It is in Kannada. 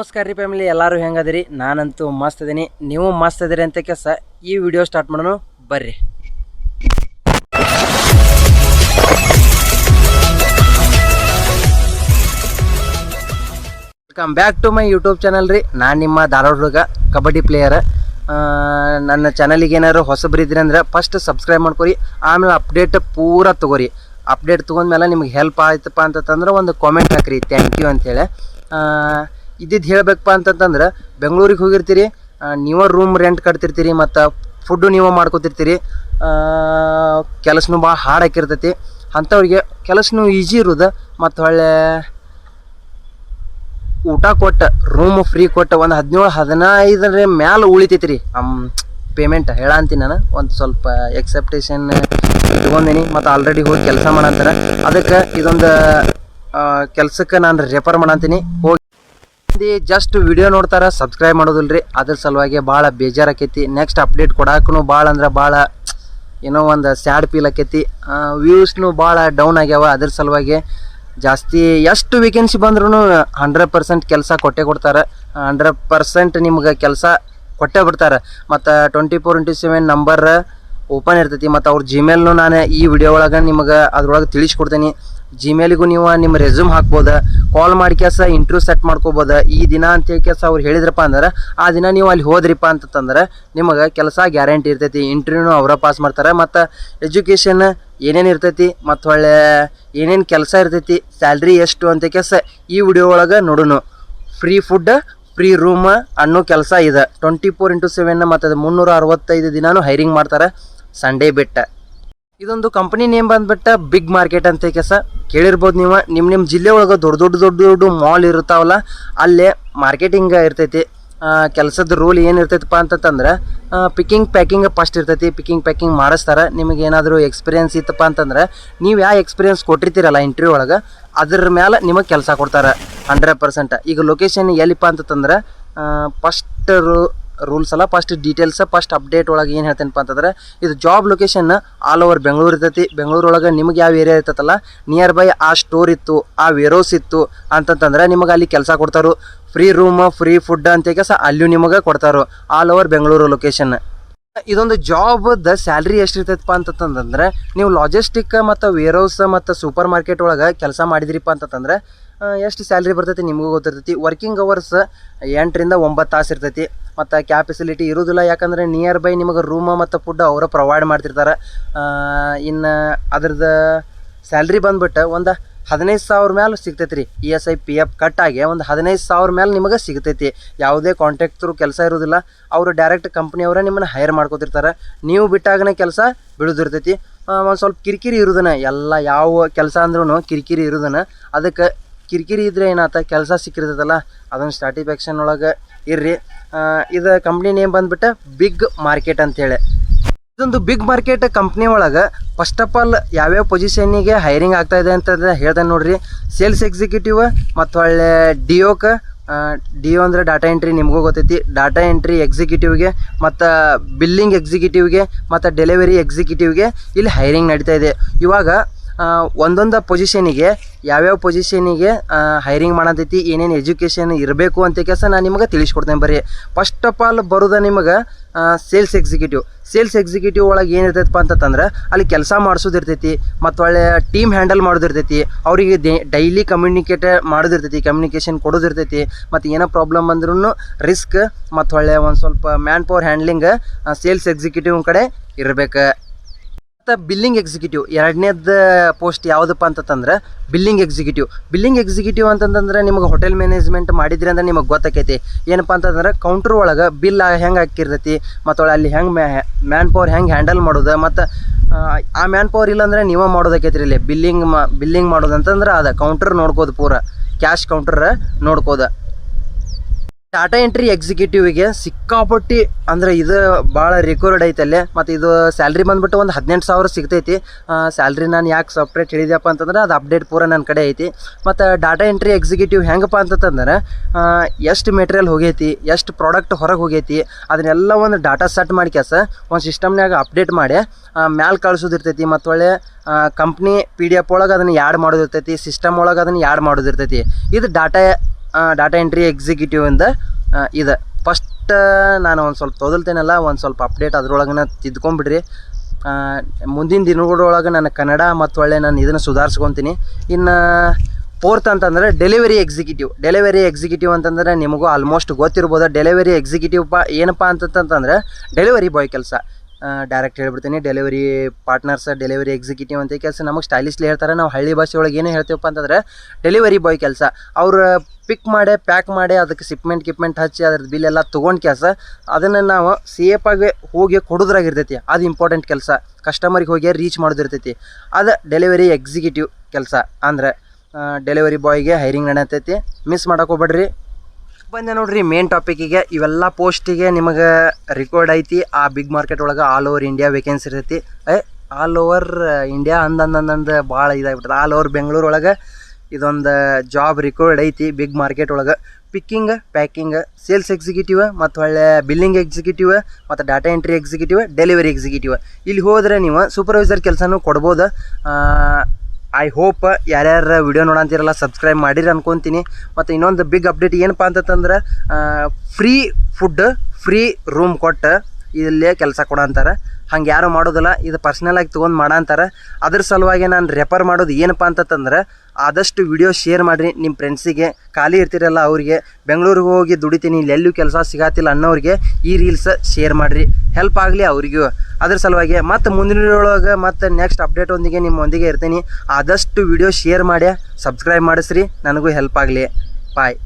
ನಮಸ್ಕಾರ ರೀ ಫ್ಯಾಮಿಲಿ, ಎಲ್ಲರೂ ಹೆಂಗದಿರಿ? ನಾನಂತೂ ಮಸ್ತ್ ಅದೀನಿ ನೀವು ಮಸ್ತ್ ಅದೀರಿ ಅಂತ ಕೆಸ ಈ ವಿಡಿಯೋ ಸ್ಟಾರ್ಟ್ ಮಾಡೋಣ. ಬರ್ರಿ. Welcome back to my YouTube channel ರೀ. ನಾನು ನಿಮ್ಮ ಧಾರವಾಡ ಹುಡುಗ, ಕಬಡ್ಡಿ ಪ್ಲೇಯರ್ ನನ್ನ ಚಾನಲಿಗೆ ಏನಾದ್ರು ಹೊಸಬ್ರಿದ್ದೀರಿ ಅಂದ್ರೆ ಫಸ್ಟ್ ಸಬ್ಸ್ಕ್ರೈಬ್ ಮಾಡ್ಕೊರಿ. ಆಮೇಲೆ ಅಪ್ಡೇಟ್ ಪೂರ ತಗೋರಿ. ಅಪ್ಡೇಟ್ ತೊಗೊಂಡ್ಮೇಲೆ ನಿಮ್ಗೆ ಹೆಲ್ಪ್ ಆಯ್ತಪ್ಪ ಅಂತಂದ್ರೆ ಒಂದು ಕಾಮೆಂಟ್ ಹಾಕ್ರಿ. ಥ್ಯಾಂಕ್ ಯು ಅಂತೇಳಿ. ಇದ್ದಿದ್ದು ಹೇಳಬೇಕಪ್ಪ ಅಂತಂತಂದ್ರೆ ಬೆಂಗಳೂರಿಗೆ ಹೋಗಿರ್ತೀರಿ ನೀವ ರೂಮ್ ರೆಂಟ್ ಕಟ್ತಿರ್ತೀರಿ ಮತ್ತು ಫುಡ್ಡು ನೀವೇ ಮಾಡ್ಕೊತಿರ್ತೀರಿ ಕೆಲಸನೂ ಭಾಳ ಹಾರ್ಡ್ ಹಾಕಿರ್ತೈತಿ ಅಂಥವ್ರಿಗೆ ಕೆಲಸನೂ ಈಜಿ ಇರೋದು ಮತ್ತು ಒಳ್ಳೆ ಊಟ ಕೊಟ್ಟ ರೂಮ್ ಫ್ರೀ ಕೊಟ್ಟ ಒಂದು ಹದಿನೇಳು, ಹದಿನೈದರ ಮ್ಯಾಲೆ ಉಳಿತೈತಿ ರೀ ಪೇಮೆಂಟ್ ಹೇಳಂತೀನಿ ನಾನು, ಒಂದು ಸ್ವಲ್ಪ ಎಕ್ಸೆಪ್ಟೇಷನ್ ಇಟ್ಕೊಂಡೀನಿ ಮತ್ತು ಆಲ್ರೆಡಿ ಹೋಗಿ ಕೆಲಸ ಮಾಡಂತಾರೆ. ಅದಕ್ಕೆ ಇದೊಂದು ಕೆಲಸಕ್ಕೆ ನಾನು ರೆಫರ್ ಮಾಡಂತೀನಿ. ಹೋಗಿ ಜಸ್ಟ್ ವಿಡಿಯೋ ನೋಡ್ತಾರ ಸಬ್ಸ್ಕ್ರೈಬ್ ಮಾಡೋದಿಲ್ರಿ. ಅದ್ರ ಸಲುವಾಗಿ ಭಾಳ ಬೇಜಾರಾಕೈತಿ. ನೆಕ್ಸ್ಟ್ ಅಪ್ಡೇಟ್ ಕೊಡಾಕನು ಭಾಳ ಅಂದ್ರೆ ಭಾಳ, ಏನೋ ಒಂದು ಸ್ಯಾಡ್ ಫೀಲ್ ಆಕೈತಿ. ವ್ಯೂಸ್ನು ಭಾಳ ಡೌನ್ ಆಗ್ಯಾವ. ಅದ್ರ ಸಲುವಾಗಿ ಜಾಸ್ತಿ ಎಷ್ಟು ವೇಕೆನ್ಸಿ ಬಂದ್ರೂ ಹಂಡ್ರೆಡ್ ಪರ್ಸೆಂಟ್ ಕೆಲಸ ಕೊಟ್ಟೆ ಕೊಡ್ತಾರೆ. ಹಂಡ್ರೆಡ್ ಪರ್ಸೆಂಟ್ ನಿಮ್ಗೆ ಕೆಲಸ ಕೊಟ್ಟೆ ಬಿಡ್ತಾರೆ. ಮತ್ತು twenty four into seven number open ಇರ್ತೈತಿ. ಮತ್ತು ಅವ್ರ ಜಿಮೇಲ್ನು ನಾನು ಈ ವಿಡಿಯೋ ಒಳಗೆ ನಿಮಗೆ ಅದ್ರೊಳಗೆ ತಿಳಿಸ್ಕೊಡ್ತೀನಿ. ಜಿಮೇಲಿಗೂ ನೀವು ನಿಮ್ಮ ರೆಸ್ಯೂಮ್ ಹಾಕ್ಬೋದು ಕಾಲ್ ಮಾಡಿ ಕೇಸ ಇಂಟರ್ವ್ಯೂ ಸೆಟ್ ಮಾಡ್ಕೋಬೋದು, ಈ ದಿನ ಅಂತ ಕೇಸ ಅವ್ರು ಹೇಳಿದ್ರಪ್ಪ ಅಂದ್ರೆ, ಆ ದಿನ ನೀವು ಅಲ್ಲಿ ಹೋದ್ರಿಪ್ಪ ಅಂತಂದ್ರೆ ನಿಮಗೆ ಕೆಲಸ ಗ್ಯಾರಂಟಿ ಇರ್ತೈತಿ ಇಂಟರ್ವ್ಯೂನು ಅವರ ಪಾಸ್ ಮಾಡ್ತಾರೆ, ಮತ್ತು ಎಜುಕೇಷನ್ ಏನೇನು ಇರ್ತೈತಿ, ಮತ್ತು ಒಳ್ಳೆ ಏನೇನು ಕೆಲಸ ಇರ್ತೈತಿ ಸ್ಯಾಲ್ರಿ ಎಷ್ಟು ಅಂತ ಕೇಸ ಈ ವಿಡಿಯೋ ಒಳಗೆ ನೋಡೋಣ ಫ್ರೀ ಫುಡ್ ಫ್ರೀ ರೂಮ್ ಅನ್ನೋ ಕೆಲಸ ಇದೆ. ಟ್ವೆಂಟಿ ಫೋರ್ ಇಂಟು ಸೆವೆನ್ ಮತ್ತು ಅದು ಮುನ್ನೂರ ಅರವತ್ತೈದು ದಿನಾನು ಹೈರಿಂಗ್ ಮಾಡ್ತಾರೆ ಸಂಡೇ ಬಿಟ್ಟ. ಇದೊಂದು ಕಂಪನಿ ನೇಮ್ ಬಂದ್ಬಿಟ್ಟ ಬಿಗ್ ಮಾರ್ಕೆಟ್ ಅಂತ ಕೆಸ ಕೇಳಿರ್ಬೋದು ನೀವು ನಿಮ್ಮ ನಿಮ್ಮ ಜಿಲ್ಲೆ ಒಳಗೆ ದೊಡ್ಡ ದೊಡ್ಡ ದೊಡ್ಡ ದೊಡ್ಡ ಮಾಲ್ ಇರ್ತಾವಲ್ಲ ಅಲ್ಲೇ ಮಾರ್ಕೆಟಿಂಗ್ ಇರ್ತೈತಿ. ಕೆಲಸದ ರೂಲ್ ಏನು ಇರ್ತೈತಪ್ಪ ಅಂತಂದ್ರೆ ಪಿಕ್ಕಿಂಗ್ ಪ್ಯಾಕಿಂಗ್ ಫಸ್ಟ್ ಇರ್ತೈತಿ. ಪಿಕ್ಕಿಂಗ್ ಪ್ಯಾಕಿಂಗ್ ಮಾಡಿಸ್ತಾರೆ. ನಿಮಗೆ ಏನಾದರೂ ಎಕ್ಸ್ಪೀರಿಯನ್ಸ್ ಇತ್ತಪ್ಪ ಅಂತಂದ್ರೆ, ನೀವು ಯಾವ ಎಕ್ಸ್ಪೀರಿಯನ್ಸ್ ಕೊಟ್ಟಿರ್ತೀರಲ್ಲ ಇಂಟರ್ವ್ಯೂ ಒಳಗೆ, ಅದ್ರ ಮೇಲೆ ನಿಮಗೆ ಕೆಲಸ ಕೊಡ್ತಾರೆ. ಹಂಡ್ರೆಡ್ ಪರ್ಸೆಂಟ್ ಈಗ ಲೊಕೇಶನ್ ಎಲ್ಲಿಪ್ಪ ಅಂತಂದ್ರೆ ಫಸ್ಟ್ ರೂಲ್ಸ್ ಅಲ್ಲ ಫಸ್ಟ್ ಡೀಟೇಲ್ಸ್ ಫಸ್ಟ್ ಅಪ್ಡೇಟ್ ಒಳಗೆ ಏನು ಹೇಳ್ತೇನೆ ಅಂತಂದ್ರೆ, ಇದು job location all over Bengaluru ಇರ್ತೈತಿ. ಬೆಂಗಳೂರು ನಿಮ್ಗೆ ಯಾವ ಏರಿಯಾ ಇರ್ತೈತಲ್ಲ ನಿಯರ್ ಬೈ ಆ ಸ್ಟೋರ್ ಇತ್ತು, ಆ ವೇರೋಸ್ ಇತ್ತು ಅಂತಂತಂದ್ರೆ ನಿಮಗೆ ಅಲ್ಲಿ ಕೆಲಸ ಕೊಡ್ತಾರೋ. ಫ್ರೀ ರೂಮ್ ಫ್ರೀ ಫುಡ್ ಅಂತ ಕೆಲಸ ಅಲ್ಲಿಯೂ ನಿಮಗೆ ಕೊಡ್ತಾರೋ. ಆಲ್ ಓವರ್ ಬೆಂಗಳೂರು ಲೊಕೇಶನ್ ಇದೊಂದು ಜಾಬ್ದ ಸ್ಯಾಲ್ರಿ ಎಷ್ಟು ಇರ್ತೈತಪ್ಪ ಅಂತಂತಂದ್ರೆ, ನೀವು ಲಾಜಿಸ್ಟಿಕ್ ಮತ್ತು ವೇರ್ಹೌಸ್ ಮತ್ತು ಸೂಪರ್ ಮಾರ್ಕೆಟ್ ಒಳಗೆ ಕೆಲಸ ಮಾಡಿದ್ರಿಪ್ಪ ಅಂತಂದ್ರೆ ಎಷ್ಟು ಸ್ಯಾಲ್ರಿ ಬರ್ತೈತಿ ನಿಮಗೂ ಗೊತ್ತಿರ್ತೈತಿ. ವರ್ಕಿಂಗ್ ಅವರ್ಸ್ ಎಂಟರಿಂದ ಒಂಬತ್ತು ತಾಸು ಇರ್ತೈತಿ. ಮತ್ತು ಕ್ಯಾಬ್ ಫೆಸಿಲಿಟಿ ಇರೋದಿಲ್ಲ, ಯಾಕಂದರೆ ನಿಯರ್ ಬೈ ನಿಮಗೆ ರೂಮ್ ಮತ್ತು ಫುಡ್ ಅವರು ಪ್ರೊವೈಡ್ ಮಾಡ್ತಿರ್ತಾರೆ. ಇನ್ನು ಅದ್ರದ್ದು ಸ್ಯಾಲ್ರಿ ಬಂದ್ಬಿಟ್ಟು ಒಂದು ಹದಿನೈದು ಸಾವಿರ ಮೇಲೆ ಸಿಗ್ತೈತಿ ರೀ E S I P F cut ಆಗಿ ಒಂದು ಹದಿನೈದು ಸಾವಿರ ಮೇಲೆ ನಿಮಗೆ ಸಿಗ್ತೈತಿ. ಯಾವುದೇ ಕಾಂಟ್ಯಾಕ್ಟ್ ಥ್ರೂ ಕೆಲಸ ಇರೋದಿಲ್ಲ. ಅವರು ಡೈರೆಕ್ಟ್ ಕಂಪ್ನಿಯವರೇ ನಿಮ್ಮನ್ನು ಹೈರ್ ಮಾಡ್ಕೋತಿರ್ತಾರೆ. ನೀವು ಬಿಟ್ಟಾಗನೇ ಕೆಲಸ ಬಿಡೋದಿರ್ತೈತಿ. ಒಂದು ಸ್ವಲ್ಪ ಕಿರಿಕಿರಿ ಇರೋದನ್ನ ಎಲ್ಲ ಯಾವ ಕೆಲಸ ಅಂದ್ರೂ ಕಿರಿಕಿರಿ ಇರೋದನ್ನ ಅದಕ್ಕೆ ಕಿರಿಕಿರಿ ಇದ್ರೆ ಏನಾತ, ಕೆಲಸ ಸಿಕ್ಕಿರ್ತದಲ್ಲ ಅದೊಂದು ಸ್ಟಾಟಿಫ್ಯಾಕ್ಷನ್ ಒಳಗೆ ಇರ್ರಿ. ಇದು ಕಂಪ್ನಿ ನೇಮ್ ಬಂದ್ಬಿಟ್ಟು ಬಿಗ್ ಮಾರ್ಕೆಟ್ ಅಂತೇಳಿ. ಇದೊಂದು ಬಿಗ್ ಮಾರ್ಕೆಟ್ ಕಂಪ್ನಿ ಒಳಗೆ ಫಸ್ಟ್ ಆಫ್ ಆಲ್ ಯಾವ್ಯಾವ ಪೊಸಿಷನ್ನಿಗೆ ಹೈರಿಂಗ್ ಆಗ್ತಾ ಇದೆ ಅಂತ ಹೇಳ್ದೆ ನೋಡ್ರಿ. ಸೇಲ್ಸ್ ಎಕ್ಸಿಕ್ಯೂಟಿವ್ ಮತ್ತು ಒಳ್ಳೆ ಡಿಯೋಕ ಡಿಯೋ ಅಂದರೆ ಡಾಟಾ ಎಂಟ್ರಿ ನಿಮಗೂ ಗೊತ್ತೈತಿ. ಡಾಟಾ ಎಂಟ್ರಿ ಎಕ್ಸಿಕ್ಯೂಟಿವ್ಗೆ ಮತ್ತು ಬಿಲ್ಲಿಂಗ್ ಎಕ್ಸಿಕ್ಯೂಟಿವ್ಗೆ ಮತ್ತು ಡೆಲಿವರಿ ಎಕ್ಸಿಕ್ಯೂಟಿವ್ಗೆ ಇಲ್ಲಿ ಹೈರಿಂಗ್ ನಡೀತಾ ಇದೆ. ಇವಾಗ ಒಂದೊಂದು ಪೊಸಿಷನಿಗೆ ಯಾವ್ಯಾವ ಪೊಸಿಷನಿಗೆ ಹೈರಿಂಗ್ ಮಾಡತೈತಿ, ಏನೇನು ಎಜುಕೇಷನ್ ಇರಬೇಕು ಅಂತ ಕೆಲಸ ನಾನು ನಿಮಗೆ ತಿಳಿಸ್ಕೊಡ್ತೇನೆ ಬರೀ ಫಸ್ಟ್ ಆಫ್ ಆಲ್ ಬರೋದ ನಿಮಗೆ ಸೇಲ್ಸ್ ಎಕ್ಸಿಕ್ಯೂಟಿವ್ ಸೇಲ್ಸ್ ಎಕ್ಸಿಕ್ಯೂಟಿವ್ ಒಳಗೆ ಏನಿರ್ತೈತಪ್ಪ ಅಂತಂದ್ರೆ, ಅಲ್ಲಿ ಕೆಲಸ ಮಾಡಿಸೋದಿರ್ತೈತಿ, ಮತ್ತು ಒಳ್ಳೆ ಟೀಮ್ ಹ್ಯಾಂಡಲ್ ಮಾಡೋದಿರ್ತೈತಿ, ಅವರಿಗೆ ಡೈಲಿ ಕಮ್ಯುನಿಕೇಟ್ ಮಾಡೋದಿರ್ತೈತಿ ಕಮ್ಯುನಿಕೇಷನ್ ಕೊಡೋದಿರ್ತೈತಿ, ಮತ್ತು ಏನೋ ಪ್ರಾಬ್ಲಮ್ ಅಂದ್ರೂ ರಿಸ್ಕ್ ಮತ್ತು ಒಳ್ಳೆ ಒಂದು ಸ್ವಲ್ಪ man power handling sales executive ಕಡೆ ಇರಬೇಕು. ಮತ್ತು ಬಿಲ್ಲಿಂಗ್ ಎಕ್ಸಿಕ್ಯೂಟಿವ್ ಎರಡನೇದ ಪೋಸ್ಟ್ ಯಾವುದಪ್ಪ ಅಂತಂದ್ರೆ ಬಿಲ್ಲಿಂಗ್ ಎಕ್ಸಿಕ್ಯೂಟಿವ್ ಬಿಲ್ಲಿಂಗ್ ಎಕ್ಸಿಕ್ಯೂಟಿವ್ ಅಂತಂದ್ರೆ ನಿಮಗೆ ಹೋಟೆಲ್ ಮ್ಯಾನೇಜ್ಮೆಂಟ್ ಮಾಡಿದ್ರಿ ಅಂದ್ರೆ ನಿಮಗೆ ಗೊತ್ತಾಕೈತಿ. ಏನಪ್ಪ ಅಂತಂದ್ರೆ ಕೌಂಟ್ರ್ ಒಳಗೆ ಬಿಲ್ ಹೆಂಗೆ ಹಾಕಿರ್ತೈತಿ, ಮತ್ತು ಅಲ್ಲಿ ಹೆಂಗೆ ಮ್ಯಾನ್ ಪವರ್ ಹೆಂಗೆ ಹ್ಯಾಂಡಲ್ ಮಾಡೋದು, ಮತ್ತು, ಆ ಮ್ಯಾನ್ ಪವರ್ ಇಲ್ಲಾಂದ್ರೆ ನೀವೇ ರೀ ಇಲ್ಲಿ. ಬಿಲ್ಲಿಂಗ್ ಮಾ ಬಿಲ್ಲಿಂಗ್ ಮಾಡೋದು ಅಂತಂದ್ರೆ ಅದ ಕೌಂಟ್ರ್ ನೋಡ್ಕೋದು ಪೂರ. ಕ್ಯಾಶ್ ಕೌಂಟ್ರ್ ನೋಡ್ಕೋದ. ಟಾಟಾ ಎಂಟ್ರಿ ಎಕ್ಸಿಕ್ಯೂಟಿವ್ಗೆ ಸಿಕ್ಕಾಪಟ್ಟಿ ಅಂದ್ರೆ ಇದು ಭಾಳ ರೆಕಾರ್ಡ್ ಐತಲ್ಲೇ ಮತ್ತು ಇದು ಸ್ಯಾಲ್ರಿ ಬಂದ್ಬಿಟ್ಟು ಒಂದು ಹದಿನೆಂಟು ಸಾವಿರ ಸಿಗ್ತೈತಿ. ಸ್ಯಾಲ್ರಿ ನಾನು ಯಾಕೆ ಸಪ್ರೇಟ್ ಹೇಳಿದ್ಯಪ್ಪ ಅಂತಂದ್ರೆ ಅದು ಅಪ್ಡೇಟ್ ಪೂರ ನನ್ನ ಕಡೆ ಐತಿ. ಮತ್ತು ಡಾಟಾ ಎಂಟ್ರಿ ಎಕ್ಸಿಕ್ಯೂಟಿವ್ ಹೆಂಗಪ್ಪ ಅಂತಂದ್ರೆ ಎಷ್ಟು ಮೆಟೀರಿಯಲ್ ಹೋಗೈತಿ, ಎಷ್ಟು ಪ್ರಾಡಕ್ಟ್ ಹೊರಗೆ ಹೋಗೈತಿ, ಅದನ್ನೆಲ್ಲ ಒಂದು ಡಾಟಾ ಸೆಟ್ ಮಾಡಿ ಕೆಲಸ, ಒಂದು ಸಿಸ್ಟಮ್ನಾಗ ಅಪ್ಡೇಟ್ ಮಾಡಿ ಮ್ಯಾಲೆ ಕಳಿಸೋದಿರ್ತೈತಿ ಮತ್ತು ಒಳ್ಳೆ ಕಂಪ್ನಿ ಪಿ ಡಿ ಎಫ್ ಒಳಗೆ ಅದನ್ನು ಯಾಡ್ ಮಾಡೋದಿರ್ತೈತಿ ಸಿಸ್ಟಮ್ ಒಳಗೆ ಅದನ್ನು ಯಾಡ್ ಮಾಡೋದಿರ್ತೈತಿ ಇದು ಡಾಟಾ ಡಾಟಾ ಎಂಟ್ರಿ ಎಕ್ಸಿಕ್ಯೂಟಿವ್ ಇಂದ ಇದೆ. ಫಸ್ಟ್ ನಾನು ಒಂದು ಸ್ವಲ್ಪ ತೊದಲ್ತೇನಲ್ಲ, ಒಂದು ಸ್ವಲ್ಪ ಅಪ್ಡೇಟ್ ಅದ್ರೊಳಗನ ತಿದ್ಕೊಂಬಿಡ್ರಿ. ಮುಂದಿನ ದಿನಗಳೊಳಗೆ ನಾನು ಕನ್ನಡ ಮತ್ತು ಒಳ್ಳೆ ನಾನು ಇದನ್ನು ಸುಧಾರಿಸ್ಕೊತೀನಿ. ಇನ್ನು ಫೋರ್ತ್ ಅಂತಂದರೆ ಡೆಲಿವರಿ ಎಕ್ಸಿಕ್ಯೂಟಿವ್ ಡೆಲಿವರಿ ಎಕ್ಸಿಕ್ಯೂಟಿವ್ ಅಂತಂದರೆ ನಿಮಗೂ ಆಲ್ಮೋಸ್ಟ್ ಗೊತ್ತಿರ್ಬೋದು. ಡೆಲಿವರಿ ಎಕ್ಸಿಕ್ಯೂಟಿವ್ ಏನಪ್ಪ ಅಂತಂತಂದರೆ ಡೆಲಿವರಿ ಬಾಯ್ ಕೆಲಸ. ಡೈರೆಕ್ಟ್ ಹೇಳ್ಬಿಡ್ತೀನಿ. ಡೆಲಿವರಿ ಪಾರ್ಟ್ನರ್ಸ್ ಡೆಲಿವರಿ ಎಕ್ಸಿಕ್ಯೂಟಿವ್ ಅಂತ ಕೆಲಸ ನಮಗೆ ಸ್ಟೈಲಿಶ್ಲಿ ಹೇಳ್ತಾರೆ. ನಾವು ಹಳ್ಳಿ ಭಾಷೆ ಒಳಗೆ ಏನು ಹೇಳ್ತೀವಪ್ಪ ಅಂತಂದ್ರೆ ಡೆಲಿವರಿ ಬಾಯ್ ಕೆಲಸ. ಅವ್ರು ಪಿಕ್ ಮಾಡಿ ಪ್ಯಾಕ್ ಮಾಡಿ ಅದಕ್ಕೆ ಸಿಪ್ಮೆಂಟ್ ಕಿಪ್ಮೆಂಟ್ ಹಚ್ಚಿ ಅದ್ರದ್ದು ಬಿಲ್ ಎಲ್ಲ ತೊಗೊಂಡು ಕೆಲಸ. ಅದನ್ನು ನಾವು ಸೇಫಾಗಿ ಹೋಗಿ ಕೊಡೋದ್ರಾಗಿರ್ತೈತಿ. ಅದು ಇಂಪಾರ್ಟೆಂಟ್ ಕೆಲಸ. ಕಸ್ಟಮರಿಗೆ ಹೋಗಿ ರೀಚ್ ಮಾಡೋದಿರ್ತೈತಿ. ಅದು ಡೆಲಿವರಿ ಎಕ್ಸಿಕ್ಯೂಟಿವ್ ಕೆಲಸ. ಅಂದ್ರೆ ಡೆಲಿವರಿ ಬಾಯ್ಗೆ ಹೈರಿಂಗ್ ನಡೆಯತೈತಿ. ಮಿಸ್ ಮಾಡೋಕೆ ಹೋಗ್ಬೇಡ್ರಿ. ಬಂದೆ ನೋಡ್ರಿ ಮೇನ್ ಟಾಪಿಕಿಗೆ ಇವೆಲ್ಲ ಪೋಸ್ಟಿಗೆ ನಿಮಗೆ ರಿಕಾರ್ಡ್ ಐತಿ. ಆ ಬಿಗ್ ಮಾರ್ಕೆಟ್ ಒಳಗೆ ಆಲ್ ಓವರ್ ಇಂಡಿಯಾ ವೇಕೆನ್ಸಿ ಇರ್ತೈತಿ. ಏ ಆಲ್ ಓವರ್ ಇಂಡಿಯಾ ಅಂದಂದಂದಂದು ಭಾಳ ಇದಾಗ್ಬಿಟ್ಟದೆ. ಆಲ್ ಓವರ್ ಬೆಂಗಳೂರು ಒಳಗೆ ಇದೊಂದು ಜಾಬ್ ರೆಕಾರ್ಡ್ ಐತಿ ಬಿಗ್ ಮಾರ್ಕೆಟ್ ಒಳಗೆ. ಪಿಕ್ಕಿಂಗ್ ಪ್ಯಾಕಿಂಗ್ ಸೇಲ್ಸ್ ಎಕ್ಸಿಕ್ಯೂಟಿವ್ ಮತ್ತು ಒಳ್ಳೆ ಬಿಲ್ಲಿಂಗ್ ಎಕ್ಸಿಕ್ಯೂಟಿವ್ ಮತ್ತು data entry executive delivery executive ಇಲ್ಲಿ ಹೋದರೆ ನೀವು ಸೂಪರ್ವೈಸರ್ ಕೆಲಸನೂ ಕೊಡ್ಬೋದು. ಐ ಹೋಪ್ ಯಾರ್ಯಾರು ವಿಡಿಯೋ ನೋಡಂತಿರಲ್ಲ ಸಬ್ಸ್ಕ್ರೈಬ್ ಮಾಡಿರಿ ಅನ್ಕೊತೀನಿ. ಮತ್ತು ಇನ್ನೊಂದು ಬಿಗ್ ಅಪ್ಡೇಟ್ ಏನಪ್ಪ ಅಂತಂದ್ರೆ ಫ್ರೀ ಫುಡ್ ಫ್ರೀ ರೂಮ್ ಕೊಟ್ಟು ಇಲ್ಲೇ ಕೆಲಸ ಕೊಡ ಅಂತಾರೆ. ಹಂಗೆ ಯಾರು ಮಾಡೋದಿಲ್ಲ, ಇದು ಪರ್ಸ್ನಲಾಗಿ ತೊಗೊಂಡು ಮಾಡ ಅಂತಾರೆ. ಅದ್ರ ಸಲುವಾಗಿ ನಾನು ರೆಫರ್ ಮಾಡೋದು ಏನಪ್ಪ ಅಂತಂದ್ರೆ ಆದಷ್ಟು ವಿಡಿಯೋ ಶೇರ್ ಮಾಡಿರಿ. ನಿಮ್ಮ ಫ್ರೆಂಡ್ಸಿಗೆ ಖಾಲಿ ಇರ್ತಿರಲ್ಲ ಅವರಿಗೆ. ಬೆಂಗಳೂರಿಗೆ ಹೋಗಿ ದುಡಿತೀನಿ, ಇಲ್ಲಿ ಎಲ್ಲೂ ಕೆಲಸ ಸಿಗತ್ತಿಲ್ಲ ಅನ್ನೋರಿಗೆ ಈ ರೀಲ್ಸ್ ಶೇರ್ ಮಾಡಿರಿ. ಹೆಲ್ಪ್ ಆಗಲಿ ಅವರಿಗೂ. ಅದ್ರ ಸಲುವಾಗಿ ಮತ್ತು ಮುಂದಿನ ಒಳಗೆ ಮತ್ತು ನೆಕ್ಸ್ಟ್ ಅಪ್ಡೇಟ್ ಒಂದಿಗೆ ನಿಮ್ಮೊಂದಿಗೆ ಇರ್ತೀನಿ. ಆದಷ್ಟು ವಿಡಿಯೋ ಶೇರ್ ಮಾಡಿ ಸಬ್ಸ್ಕ್ರೈಬ್ ಮಾಡಿಸ್ರಿ. ನನಗೂ ಹೆಲ್ಪ್ ಆಗಲಿ. ಬಾಯ್